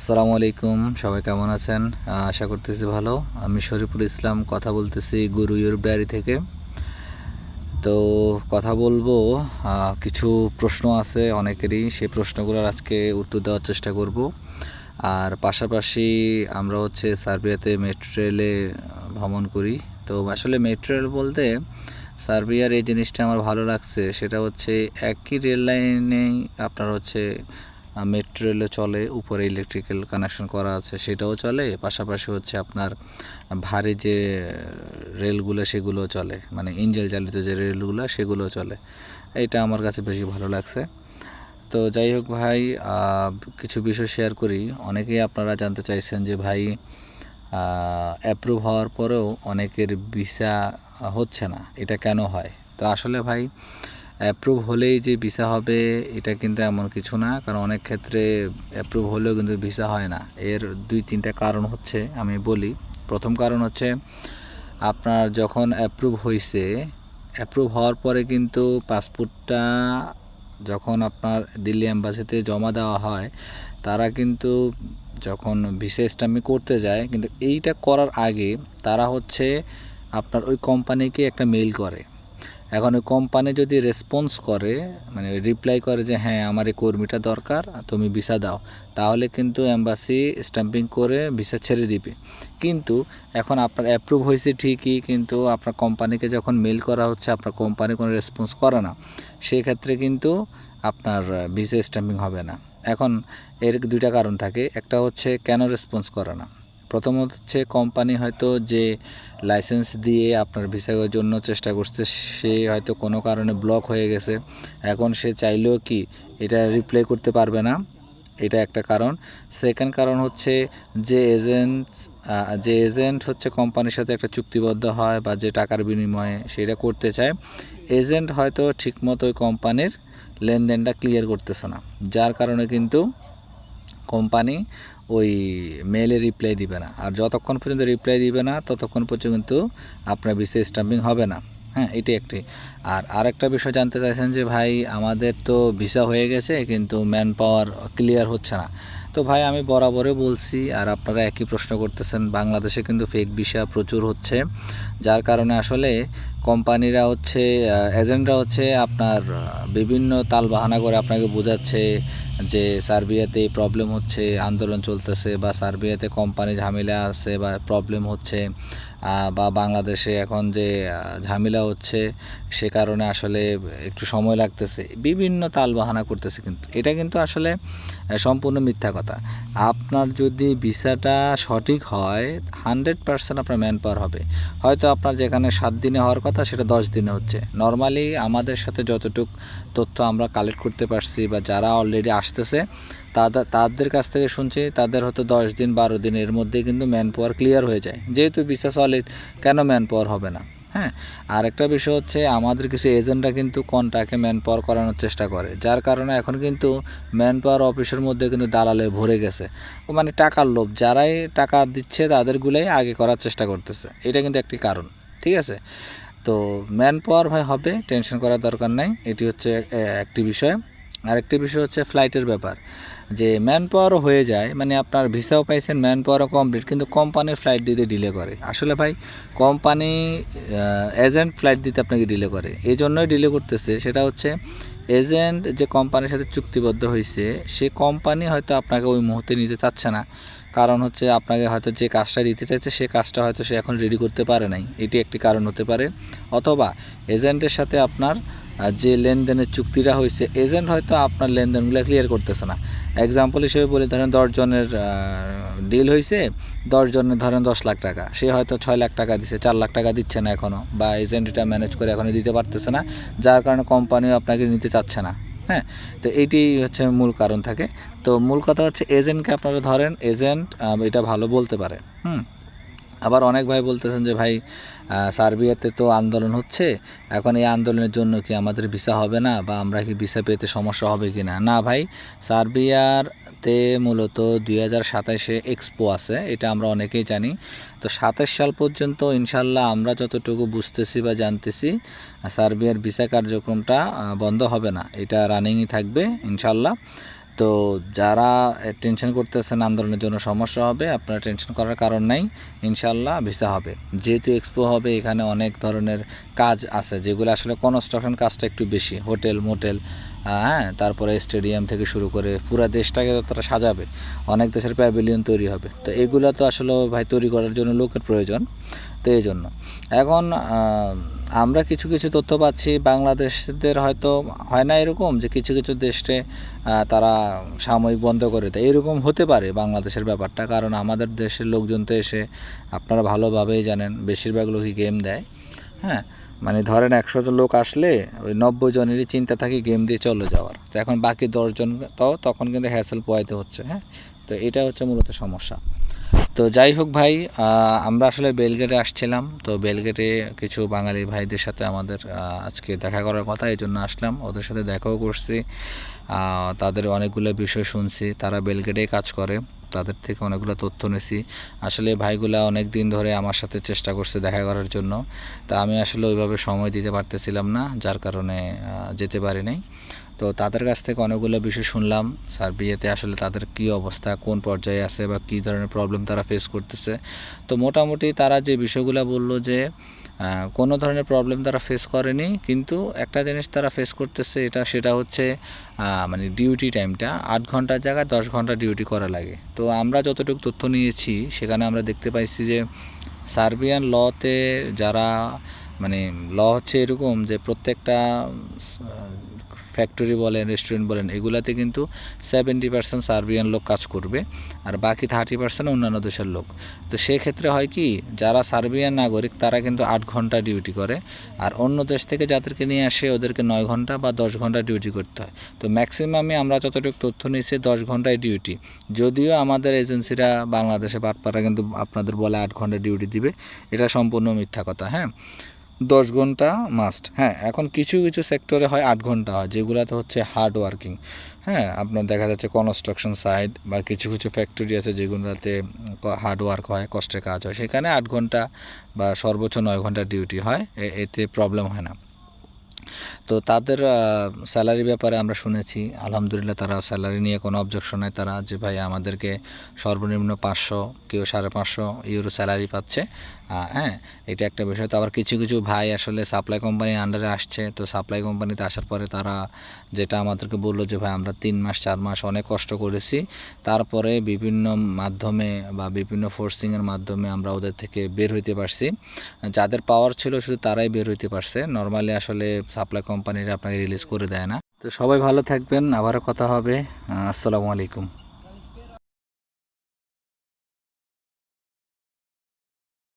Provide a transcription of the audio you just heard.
আসসালামু আলাইকুম, সবাই কেমন আছেন? আশা করতেছি ভালো। আমি শরীফুল ইসলাম, কথা বলতেছি গুরু ইউরোপ ডায়েরি থেকে। তো কথা বলব কিছু প্রশ্ন আছে অনেকেরই, সেই প্রশ্নগুলোর আজকে উত্তর দেওয়ার চেষ্টা করব। আর পাশাপাশি আমরা হচ্ছে সার্বিয়াতে মেট্রো রেলে ভ্রমণ করি। তো আসলে মেট্রো রেল বলতে সার্বিয়ার এই জিনিসটা আমার ভালো লাগছে, সেটা হচ্ছে একই রেল লাইনেই আপনার হচ্ছে মেট্রো রেলও চলে, উপরে ইলেকট্রিক্যাল কানেকশন করা আছে, সেটাও চলে, পাশাপাশি হচ্ছে আপনার ভারী যে রেলগুলো সেগুলো চলে মানে ইঞ্জেল চালিত যে রেলগুলো সেগুলো চলে। এটা আমার কাছে বেশি ভালো লাগছে। তো যাই হোক ভাই কিছু বিষয় শেয়ার করি। অনেকেই আপনারা জানতে চাইছেন যে ভাই অ্যাপ্রুভ হওয়ার পরেও অনেকের ভিসা হচ্ছে না, এটা কেন হয়? তো আসলে ভাই অ্যাপ্রুভ হলেই যে ভিসা হবে, এটা কিন্তু এমন কিছু না। কারণ অনেক ক্ষেত্রে অ্যাপ্রুভ হলেও কিন্তু ভিসা হয় না। এর দুই তিনটা কারণ হচ্ছে, আমি বলি। প্রথম কারণ হচ্ছে, আপনার যখন অ্যাপ্রুভ হয়েছে অ্যাপ্রুভ হওয়ার পরে কিন্তু পাসপোর্টটা যখন আপনার দিল্লি অ্যাম্বাসিতে জমা দেওয়া হয়, তারা কিন্তু যখন ভিসা স্ট্যাম্পিং করতে যায়, কিন্তু এইটা করার আগে তারা হচ্ছে আপনার ওই কোম্পানিকে একটা মেইল করে। এখন ওই কোম্পানি যদি রেসপন্স করে মানে রিপ্লাই করে যে হ্যাঁ আমার এই কর্মীটা দরকার, তুমি ভিসা দাও, তাহলে কিন্তু অ্যাম্বাসি স্ট্যাম্পিং করে ভিসা ছেড়ে দিবে। কিন্তু এখন আপনার অ্যাপ্রুভ হয়েছে ঠিকই, কিন্তু আপনার কোম্পানিকে যখন মেল করা হচ্ছে, আপনার কোম্পানি কোনো রেসপন্স করে না। সেক্ষেত্রে কিন্তু আপনার ভিসা স্ট্যাম্পিং হবে না। এখন এর দুইটা কারণ থাকে। একটা হচ্ছে কেন রেসপন্স করে না। প্রথমত হচ্ছে কোম্পানি হয়তো যে লাইসেন্স দিয়ে আপনার ভিসার জন্য চেষ্টা করছে, সে হয়তো কোনো কারণে ব্লক হয়ে গেছে। এখন সে চাইলেও কি এটা রিপ্লাই করতে পারবে না? এটা একটা কারণ। সেকেন্ড কারণ হচ্ছে যে এজেন্ট যে এজেন্ট হচ্ছে কোম্পানির সাথে একটা চুক্তিবদ্ধ হয় বা যে টাকার বিনিময়ে সেটা করতে চায় এজেন্ট হয়তো ঠিকমতো ওই কোম্পানির লেনদেনটা ক্লিয়ার করতেছে না। যার কারণে কিন্তু কোম্পানি ওই মেলে রিপ্লাই দিবে না। আর যতক্ষণ পর্যন্ত রিপ্লাই দিবে না, ততক্ষণ পর্যন্ত আপনার ভিসা স্ট্যাম্পিং হবে না। হ্যাঁ এটি একটি। আর আরেকটা বিষয় জানতে চাইছেন যে ভাই, আমাদের তো ভিসা হয়ে গেছে, কিন্তু ম্যান পাওয়ার ক্লিয়ার হচ্ছে না। তো ভাই, আমি বরাবরই বলছি, আর আপনারা একই প্রশ্ন করতেছেন, বাংলাদেশে কিন্তু ফেক ভিসা প্রচুর হচ্ছে, যার কারণে আসলে কোম্পানিরা হচ্ছে এজেন্টরা হচ্ছে আপনার বিভিন্ন তাল বাহানা করে আপনাকে বোঝাচ্ছে যে সার্বিয়াতে এই প্রবলেম হচ্ছে, আন্দোলন চলতেছে, বা সার্বিয়াতে কোম্পানি ঝামেলা আছে, বা প্রবলেম হচ্ছে বা বাংলাদেশে এখন যে ঝামেলা হচ্ছে, সে কারণে আসলে একটু সময় লাগতেছে। বিভিন্ন তাল বাহানা করতেছে কিন্তু। এটা কিন্তু আসলে সম্পূর্ণ মিথ্যা কথা। আপনার যদি ভিসাটা সঠিক হয়, হান্ড্রেড পার্সেন্ট আপনার ম্যান পাওয়ার হবে। হয়তো আপনার যেখানে সাত দিনে হওয়ার কথা, সেটা দশ দিনে হচ্ছে। নর্মালি আমাদের সাথে যতটুক তথ্য আমরা কালেক্ট করতে পারছি বা যারা অলরেডি আসতেছে তাদের তাদের কাছ থেকে শুনছি, তাদের হয়তো দশ দিন, বারো দিনের মধ্যে কিন্তু ম্যান পাওয়ার ক্লিয়ার হয়ে যায়। যেহেতু বিশ্বাস সলিড কেন ম্যান পাওয়ার হবে না? হ্যাঁ আর একটা বিষয় হচ্ছে আমাদের কিছু এজেন্টরা কিন্তু কন্টাকে ম্যান পাওয়ার করানোর চেষ্টা করে, যার কারণে এখন কিন্তু ম্যান পাওয়ার অফিসের মধ্যে কিন্তু দালালে ভরে গেছে। মানে টাকার লোভ, যারাই টাকা দিচ্ছে তাদেরগুলোই আগে করার চেষ্টা করতেছে, এটা কিন্তু একটি কারণ, ঠিক আছে? তো ম্যান পাওয়ার ভাই হবে টেনশন করার দরকার নাই, এটি হচ্ছে একটি বিষয়। আরেকটি বিষয় হচ্ছে ফ্লাইটের ব্যাপার। যে ম্যান পাওয়ারও হয়ে যায় মানে আপনার ভিসাও পাইছেন ম্যান পাওয়ারও কমপ্লিট কিন্তু কোম্পানির ফ্লাইট দিতে ডিলে করে। আসলে ভাই কোম্পানি এজেন্ট ফ্লাইট দিতে আপনাকে ডিলে করে। এই জন্যই ডিলে করতেছে, সেটা হচ্ছে এজেন্ট যে কোম্পানির সাথে চুক্তিবদ্ধ হয়েছে সে কোম্পানি হয়তো আপনাকে ওই মুহূর্তে নিতে চাচ্ছে না। কারণ হচ্ছে আপনাকে হয়তো যে কাজটা দিতে চাইছে, সে কাজটা হয়তো সে এখন রেডি করতে পারে নাই। এটি একটি কারণ হতে পারে। অথবা এজেন্টের সাথে আপনার যে লেনদেনের চুক্তিটা হয়েছে এজেন্ট হয়তো আপনার লেনদেনগুলো ক্লিয়ার করতেছে না। এক্সাম্পল হিসেবে বলি, ধরেন দশজনের ডিল হয়েছে দশজনের ধরেন দশ লাখ টাকা। সে হয়তো ছয় লাখ টাকা দিচ্ছে চার লাখ টাকা দিচ্ছে না এখনও বা এজেন্টটা ম্যানেজ করে এখনও দিতে পারতেছে না, যার কারণে কোম্পানিও আপনাকে নিতে চাচ্ছে না হ্যাঁ? তো এইটি হচ্ছে মূল কারণ থাকে। তো মূল কথা হচ্ছে এজেন্টকে আপনারা ধরেন এজেন্ট এটা ভালো বলতে পারে, হুম? আবার অনেক ভাই বলতেছেন যে, ভাই সার্বিয়াতে তো আন্দোলন হচ্ছে, এখন এই আন্দোলনের জন্য কি আমাদের ভিসা হবে না বা আমরা কি ভিসা পেতে সমস্যা হবে কি না না ভাই সার্বিয়ারতে মূলত দুই হাজার সাতাশে এক্সপো আছে, এটা আমরা অনেকেই জানি। তো সাতাশ সাল পর্যন্ত ইনশাল্লাহ আমরা যতটুকু বুঝতেছি বা জানতেছি, সার্বিয়ার ভিসা কার্যক্রমটা বন্ধ হবে না, এটা রানিংই থাকবে, ইনশাল্লাহ। তো যারা টেনশন করতেছেন, আন্দোলনের জন্য সমস্যা হবে, আপনারা টেনশন করার কারণ নাই ইনশাল্লাহ ভিসা হবে। যেহেতু এক্সপো হবে, এখানে অনেক ধরনের কাজ আছে, যেগুলো আসলে কনস্ট্রাকশন কাজটা একটু বেশি হোটেল মোটেল হ্যাঁ তারপরে স্টেডিয়াম থেকে শুরু করে পুরো দেশটাকে তারা সাজাবে, অনেক দেশের প্যাভিলিয়ন তৈরি হবে। তো এগুলো তো আসলে ভাই তৈরি করার জন্য লোকের প্রয়োজন, তো এই জন্য এখন আমরা কিছু কিছু তথ্য পাচ্ছি, বাংলাদেশদের হয়তো হয় না এরকম যে কিছু কিছু দেশে তারা সাময়িক বন্ধ করে দেয়। এরকম হতে পারে বাংলাদেশের ব্যাপারটা, কারণ আমাদের দেশের লোকজন তো এসে আপনারা ভালোভাবেই জানেন, বেশিরভাগ লোকই গেম দেয়। হ্যাঁ মানে ধরেন একশো জন লোক আসলে ওই নব্বই জনেরই চিন্তা থাকে গেম দিয়ে চলে যাওয়ার। তো এখন বাকি দশজন তো তখন কিন্তু হ্যাসেল পোয়াইতে হচ্ছে হ্যাঁ? তো এটা হচ্ছে মূলত সমস্যা। তো যাই হোক ভাই আমরা আসলে বেলগেটে আসছিলাম। তো বেলগেটে কিছু বাঙালি ভাইদের সাথে আমাদের আজকে দেখা করার কথা, এই জন্য আসলাম। ওদের সাথে দেখাও করছি। তাদের অনেকগুলো বিষয় শুনছি। তারা বেলগেটেই কাজ করে। তাদের থেকে অনেকগুলো তথ্য নিয়েছি আসলে ভাইগুলা অনেক দিন ধরে আমার সাথে চেষ্টা করছে দেখা করার জন্য। তা আমি আসলে ওইভাবে সময় দিতে পারতেছিলাম না, যার কারণে যেতে পারি নাই। তো তাদের কাছ থেকে অনেকগুলো বিষয় শুনলাম। স্যার বিয়েতে আসলে তাদের কি অবস্থা, কোন পর্যায়ে আছে বা কী ধরনের প্রবলেম তারা ফেস করতেছে। তো মোটামুটি তারা যে বিষয়গুলো বলল যে কোনো ধরনের প্রবলেম তারা ফেস করেনি, কিন্তু একটা জিনিস তারা ফেস করতেছে এটা, সেটা হচ্ছে মানে ডিউটি টাইমটা আট ঘণ্টার জায়গায় দশ ঘণ্টা ডিউটি করা লাগে। তো আমরা যতটুকু তথ্য নিয়েছি, সেখানে আমরা দেখতে পাইছি যে, সার্বিয়ান লতে যারা মানে ল হচ্ছে এরকম যে প্রত্যেকটা ফ্যাক্টরি বলেন রেস্টুরেন্ট বলেন, এগুলাতে কিন্তু সেভেন্টি পার্সেন্ট সার্বিয়ান লোক কাজ করবে আর বাকি থার্টি পার্সেন্ট অন্যান্য দেশের লোক। তো সেক্ষেত্রে হয় কি, যারা সার্বিয়ান নাগরিক তারা কিন্তু আট ঘণ্টা ডিউটি করে আর অন্য দেশ থেকে যাদেরকে নিয়ে আসে ওদেরকে নয় ঘণ্টা বা দশ ঘণ্টা ডিউটি করতে হয়। তো ম্যাক্সিমামে আমরা যতটুকু তথ্য নিয়েছি দশ ঘন্টায় ডিউটি যদিও আমাদের এজেন্সিরা বাংলাদেশে বাটপাড়া কিন্তু আপনাদের বলে আট ঘণ্টা ডিউটি দিবে, এটা সম্পূর্ণ মিথ্যা কথা হ্যাঁ? দশ ঘণ্টা মাস্ট হ্যাঁ এখন কিছু কিছু সেক্টরে হয় আট ঘণ্টা হয়, যেগুলোতে হচ্ছে হার্ড ওয়ার্কিং হ্যাঁ আপনার দেখা যাচ্ছে কনস্ট্রাকশন সাইড বা কিছু কিছু ফ্যাক্টরি আছে যেগুলোতে হার্ড ওয়ার্ক হয়, কষ্টের কাজ হয়। সেখানে আট ঘণ্টা বা সর্বোচ্চ নয় ঘণ্টা ডিউটি হয় এতে প্রবলেম হয় না। তো তাদের স্যালারি ব্যাপারে আমরা শুনেছি। আলহামদুলিল্লাহ তারা স্যালারি নিয়ে কোনো অবজেকশন নাই। তারা যে ভাই আমাদেরকে সর্বনিম্ন পাঁচশো, কেউ সাড়ে পাঁচশো ইউরো স্যালারি পাচ্ছে। হ্যাঁ এটা একটা বিষয়। তো আবার কিছু কিছু ভাই আসলে সাপ্লাই কোম্পানির আন্ডারে আসছে। তো সাপ্লাই কোম্পানিতে আসার পরে তারা যেটা আমাদেরকে বলল যে, ভাই, আমরা তিন মাস, চার মাস অনেক কষ্ট করেছি। তারপরে বিভিন্ন মাধ্যমে বা বিভিন্ন ফোর্সিংয়ের মাধ্যমে আমরা ওদের থেকে বের হইতে পারছি। যাদের পাওয়ার ছিল শুধু তারাই বের হইতে পারছে। নর্মালি আসলে সাপ্লাই কোম্পানিরা আপনাকে রিলিজ করে দেয় না। তো সবাই ভালো থাকবেন, আবারও কথা হবে। আসসালামু আলাইকুম।